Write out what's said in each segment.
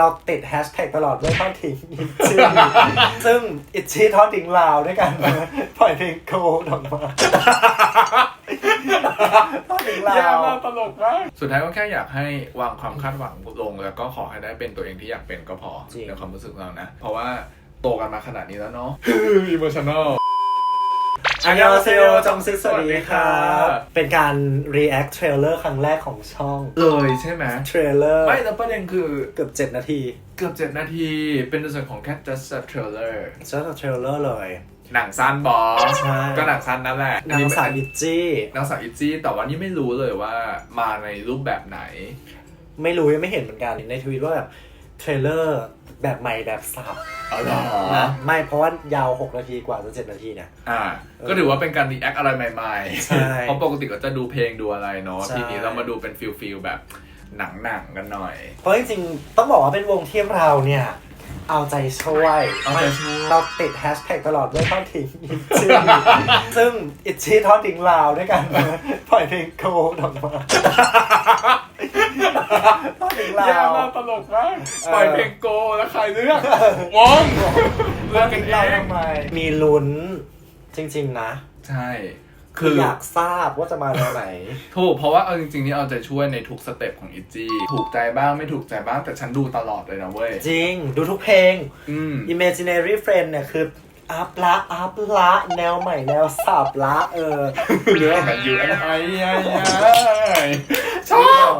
เราติดแฮชแท็กตลอดไม่ทอดทิ้งอิชชี่ซึ่งอิชชี่ทอดทิ้งลาวด้วยกันปล่อยเพลงโกออกมาทอดทิ้งลาแย่มาวกตลกมากสุดท้ายก็แค่อยากให้วางความคาดหวังลง แล้วก็ขอให้ได้เป็นตัวเองที่อยากเป็นก็พอจริงในความรู้สึกเรานะ เพราะว่าโตกันมาขนาดนี้แล้วเนาะอีโมชั่นอล อันยองเซโยจงซิสวัสดีครับ เป็นการ react trailer ครั้งแรกของช่อง เลยใช่ไหม trailer ไม่แล้วประเด็นคือเกือบเจ็ดนาที เกือบเจ็ดนาที เป็นในส่วนของแค่ just a trailer จะ trailer เลย หนังสั้นบอสใช่ ก็หนังสั้นนั่นแหละนางสาวอิจี้นางสาวอิจี้แต่ว่านี่ไม่รู้เลยว่ามาในรูปแบบไหน ไม่รู้ยังไม่เห็นเหมือนกันในทวิตว่าแบบ เทรลเลอร์แบบใหม่แบบสับอ๋อเหรอนะไม่เพราะว่ายาว 6 นาทีกว่าจะ7นาทีเนี่ย อ่า ก็ถือว่าเป็นการรีแอคอะไรใหม่ๆใช่เพราะปกติก็จะดูเพลงดูอะไรเนาะ ใช่ ทีนี้เรามาดูเป็นฟิลฟิลแบบหนังๆกันหน่อย เพราะจริงๆ ต้องบอกว่าเป็นวงที่เราเนี่ย เอาใจช่วย เอาใจช่วย เราติดแฮชแท็กตลอดไม่ทอดทิ้งอิชชี่ซึ่งอิชชี่ทอดทิ้งลาวด้วยกัน ปล่อยเพลงโกออกมา ทอดทิ้งลาแย่มาวกตลกมากเออปล่อยเพลงโกแล้วใครเลือกวงเลือกกันเอเรางทำไม มีลุ้นจริง ๆ นะ ใช่ คืคือออยากทราบว่าจะมาแนวไหน ถูกเพราะว่าเอาจริงๆนี่เอาใจช่วยในทุกสเต็ปของอิจี้ถูกใจบ้างไม่ถูกใจบ้างแต่ฉันดูตลอดเลยนะเว้ยจริง ดูทุกเพลง อืม Imaginary Friend เนี่ยคือ อัพละอัพละแนวใหม่แนวสับละเออเรื่องแบบยูไอไอชนึอกอบอก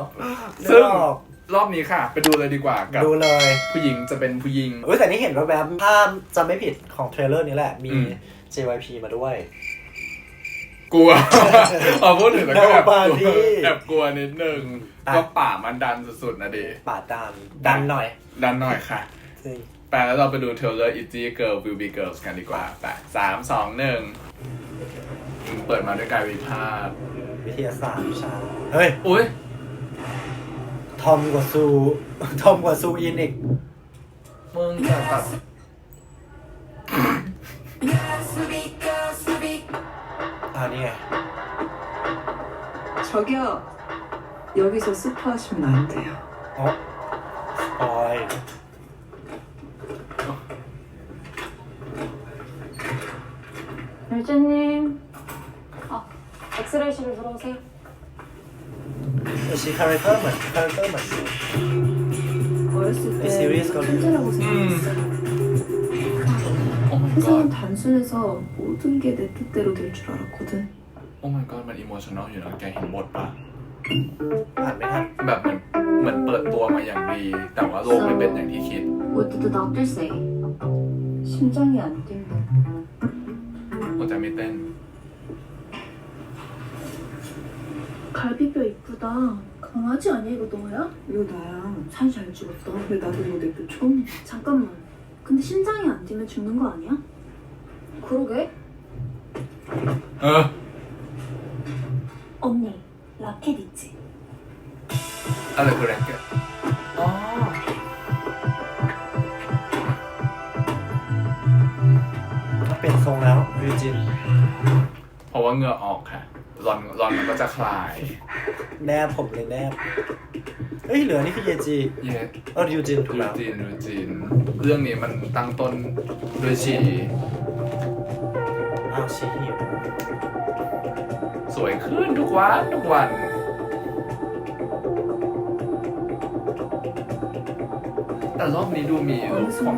นึซึ่กงออกรอบนี้ค่ะ ไปดูเลยดีกว่ากับดูเลย ผู้หญิงจะเป็นผู้หญิงเฮ้ยแต่นี่เห็นว่าแบบภาพจำไม่ผิดของเทรลเลอร์นี้แหละ มีอืม JYP มาด้วย กลัวพอพูดถึงแล้วก็แอบกลัว Nobody แอบกลัวนิดนึงอะก็ป่ามันดันสุดๆนะเดปาดดันดันหน่อย ดันหน่อยค่ะจริง ไปแล้วเราไปดูเทรลเลอร์ Itzy Girl Will Be Girls กันดีกว่าไปสามสองหนึ่งเปิดมาด้วยกายวิภาพ วิทยาศาสตร์วิชา เฮ้ย อุ้ย ทอมกว่าซู ทอมกว่าซูอินอีก มึงจะตัด อ่านี่ไง 저기요. 여기서 스포하시면 안 돼요. อ๋ 열재님, 아, 엑스레이실로 들어오세요. ชีคาแรคเตอร์เหมือนคาแรคเตอร์เหมือน 어렸을 때 이 시리즈 거리. 천재라고 생각했어요. Oh my 세상은 god 단순해서 모든 게 내 뜻대로 될 줄 알았거든. Oh my god มันอิโมชั่นอลอยู่นะแกเห็นบทปะ อ่านไม่ทัน แบบเหมือนเหมือนเปิดตัวมาอย่างดี แต่ว่าโลกไม่เป็นอย่างที่คิด What did the doctor say? 심장이 안 뛴다. หัวใจไม่เต้น 갈비뼈 이쁘다. 강아지 아니야 이거 너야? 이거 나야. 사진 잘 찍었다. 근데 나도 이거 내 뼈 처음. 잠깐만. 근데 심장이 안 뛰면 죽는 거 아니야? 그러게. เออ 언니 라켓 있지? อะไรคือแรงเกตอ๋อ เปลี่ยนทรงแล้วยูจินเพราะว่าเหงื่อออกค่ะร้อนร้อนมันก็จะคลายแนบผมเลยแนบเอ้ยเหลือนี่คือเยจีเยออยูจินถูกยูแล้วจีนยูจินเรื่องนี้มันตั้งต้นด้วยฉีอ้าวชี้หิวสวยขึ้นทุกวันทุกวัน แต่รอบนี้ดูมีลุคของ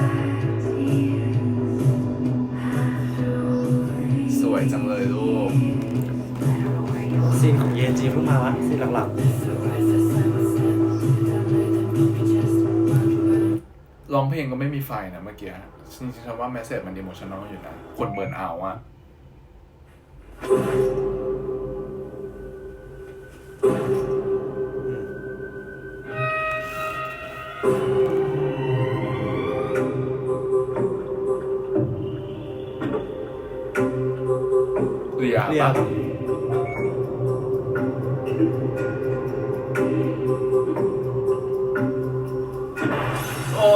จีเพิ่งมาวะสิหลักๆร้องเพลงก็ไม่มีไฟนะเมื่อกี้จริงๆฉันว่าแมสเซจมันดีโมชันนอลอยู่นะ คนเบิร์นเอาอะเรียบเรีย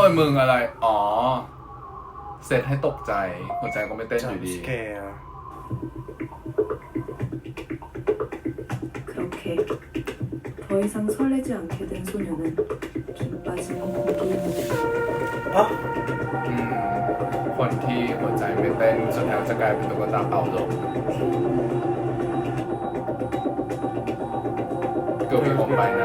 ยมึงอะไร อ๋อ เสร็จให้ตกใจ หัวใจก็ไม่เต้นอยู่ดี สแกร์ 그렇게 더 이상 설레지 않게 된 소녀는 빈 빠진 공기입니다. อ๋อ อืม คนที่หัวใจไม่เต้นสุดท้ายจะกลายเป็นตุ๊กตาเป่าลมก็มีผมไปนา ะ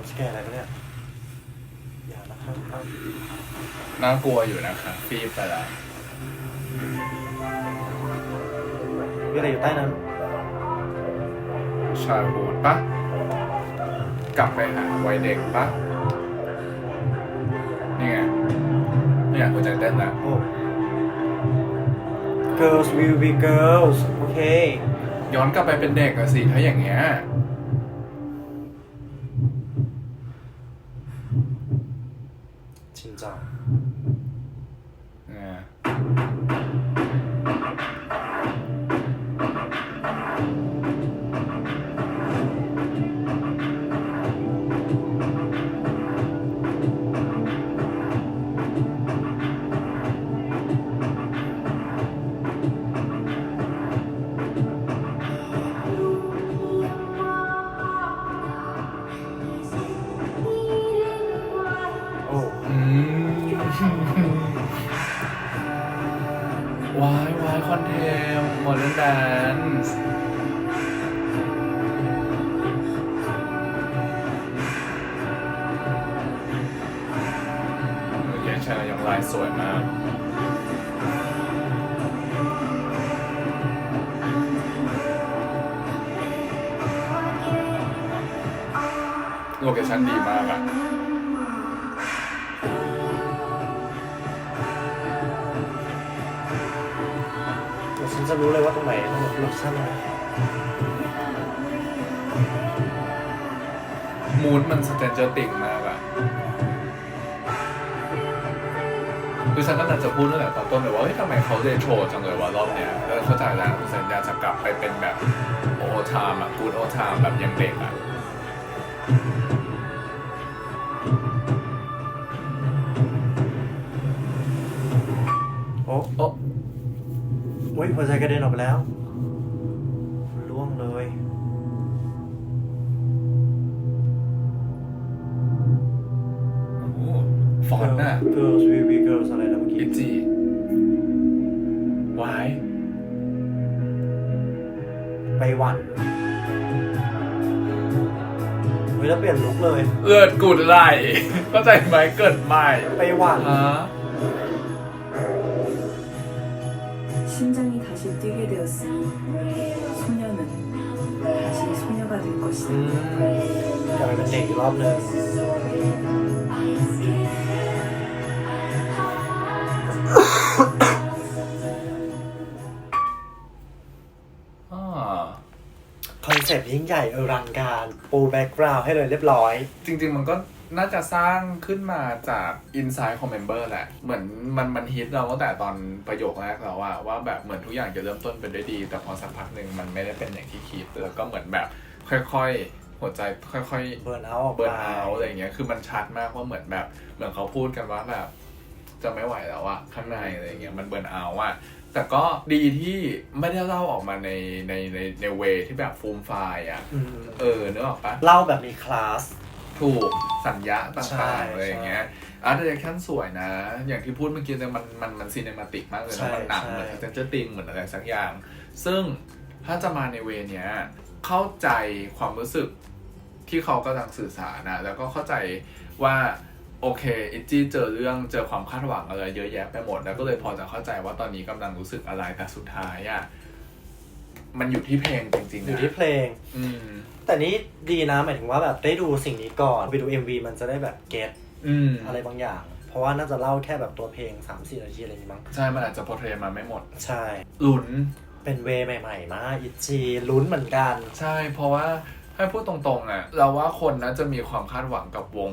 จำสแกร์อะไรปะเนี่ย อย่านะครับอ้าวน่ากลัวอยู่นะคะฟีบไปแล้วมีอะไรอยู่ใต้นั้น ชายบูดปะกลับไปหาวัยเด็กปะนี่ไงเนี่ยหัวใจเต้นแล้วโอ้ girls will be girls โอเค ย้อนกลับไปเป็นเด็กอะสิถ้าอย่างเงี้ย วายวายคอนเทมโมเดิร์นแดนซ์ สวยมากโลเคชั่นดีมากอะเดี๋ยวฉันจะรู้เลยว่าตรงไหนต้องแบบรสชาติอะไรมูดมันสเตนเจอร์ติ่งมากอะ คือฉันก็น่าจะพูดตั้งแต่ตอนต้นเลยว่าเฮ้ยทำไมเขาเดโชว์จังเลยว่ารอบเนี้ยแล้วเข้าใจแล้วสัญญาจะกลับไปเป็นแบบโอทามอะกูดโอทามแบบยังเด็กอะโอ้โอ้โอ้ยหัวใจกระเด็นออกไปแล้วล่วงเลยโหฟอนต์น่ะ girls will be girls อะไร นะเมื่อกี้ อิจีวาย ไปหวันเฮ้ยแล้วเปลี่ยนลุกเลย เลือดกุดไหลเข้าใจไหมเกิดใหม่ ไปหวัน ฮะ 심장이 다시 뛰게 되었으니 소녀는 다시 소녀가 될 อื 것이다. มกลับไปเป็นเด็กอีกรอบหนึ่ง อ่ เซ็ปต์ยิ่งใหญ่อลังการปูแบ็กกราวด์ให้เลยเรียบร้อย จริง ๆ มันก็น่าจะสร้างขึ้นมาจากอินไซ h ์ของเมมเบอร์แหละ เหมือนมันมันฮิตเราตั้งแต่ตอนประโยคแรกแล้วว่าว่าแบบเหมือนทุกอย่างจะเริ่มต้นเป็นด้วยดี แต่พอสักพักหนึ่งมันไม่ได้เป็นอย่างที่คิดแล้วก็เหมือนแบบค่อยๆ หัวใจค่อยๆ เบิร์นเอาท์ออกเบิร์นไปเอาท์อะไรอย่างเงี้ย คือมันชัดมากว่าเหมือนแบบ เหมือนเขาพูดกันว่าแบบ จะไม่ไหวแล้วอะข้างในอะไรอย่างเงี้ย มันเบิร์นเอาท์อะ แต่ก็ดีที่ไม่ได้เล่าออกมาในในในในเวที่แบบฟูมไฟล์อะอืมเออนึกออกปะ เล่าแบบมีคลาส ถูกสัญญาตใช่่างๆอะไรอย่างเงี้ยอาร์ตเดเรคชั่นสวยนะ อย่างที่พูดเมื่อกี้เนี่ยมันมันมันซีเนมาติกมากเลยใช่นะมันหนังใช่ เหมือนเซนเจอร์ติงเหมือนอะไรสักอย่าง ซึ่งถ้าจะมาในเวเนี้ยเข้าใจความรู้สึกที่เขากำลังสื่อสารนะแล้วก็เข้าใจว่า โอเคอิจจี้เจอเรื่องเจอความคาดหวังอะไรเยอะแยะไปหมด แล้วก็เลยพอจะเข้าใจว่าตอนนี้กำลังรู้สึกอะไรแต่สุดท้ายอะ่ะมันอยู่ที่เพลงจริงๆอยู่นะที่เพลง อืม แต่นี้ดีนะหมายถึงว่าแบบได้ดูสิ่งนี้ก่อนไปดู MV มันจะได้แบบเก็ตอืมอะไรบางอย่าง เพราะว่าน่าจะเล่าแค่แบบตัวเพลง 3-4นาทีอะไรอย่างงี้มั้งใช่ มันอาจจะโพเทรมาไม่หมด ใช่ลุ้นเป็นเวย์ใหม่ๆมากอิจีลุ้นเหมือนกัน ใช่เพราะว่าให้พูดตรงๆอะ เราว่าคนน่าจะมีความคาดหวังกับวง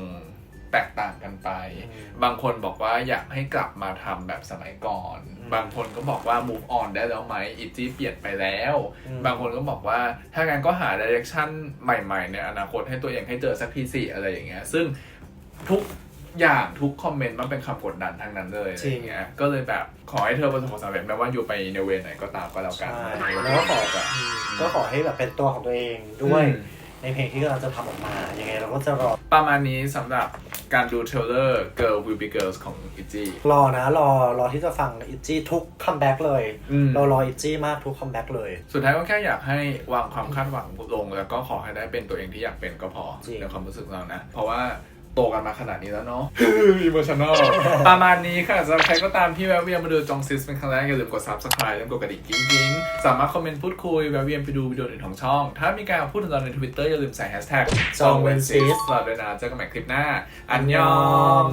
แตกต่างกันไปอืมบางคนบอกว่าอยากให้กลับมาทำแบบสมัยก่อนอืมบางคนก็บอกว่า move on ได้แล้วไหมอิจี้เปลี่ยนไปแล้วอืมบางคนก็บอกว่าถ้างั้นก็หา direction ใหม่ๆในอนาคตให้ตัวเองให้เจอสักทีสิอะไรอย่างเงี้ย ซึ่งทุกอย่างทุกคอมเมนต์มันเป็นคำกดดันทั้งนั้นเลยอะไรอย่างเงี้ยก็เลยแบบขอให้เธอประสบความสำเร็จไม่ว่าอยู่ไปในเวไหนก็ตามก็แล้วกันใช่ไม่แล้วก็ขอแบบอืมก็ขอให้แบบเป็นตัวของตัวเองด้วยอืม ในเพลงที่กำลังจะทำออกมา ยังไงเราก็จะรอ ประมาณนี้สำหรับการดูเทรลเลอร์ Girl Will Be Girls ของอิจี้รอนะ รอ รอที่จะฟังอิจีทุกคัมแบ็กเลย อืม เรารออิจีมากทุกคัมแบ็กเลย สุดท้ายก็แค่อยากให้วางความคาดหวังลง แล้วก็ขอให้ได้เป็นตัวเองที่อยากเป็นก็พอจริง ในความรู้สึกเรานะ เพราะว่า โตกันมาขนาดนี้แล้วเนาะอิโมชันอลประมาณนี้ค่ะสำหรับใครก็ตามที่แวะเวียนมาดูจองซิสเป็นครั้งแรกอย่าลืมกด subscribe และกดกระดิ่งกิ๊งๆ สามารถคอมเมนต์พูดคุยแวะเวียนไปดูวิดีโออื่นของช่อง ถ้ามีการพูดถึงเราใน Twitter อย่าลืมใส่ hashtag จองเวนซิสสำหรับเวลาเจอกันใหม่คลิปหน้า อันยอง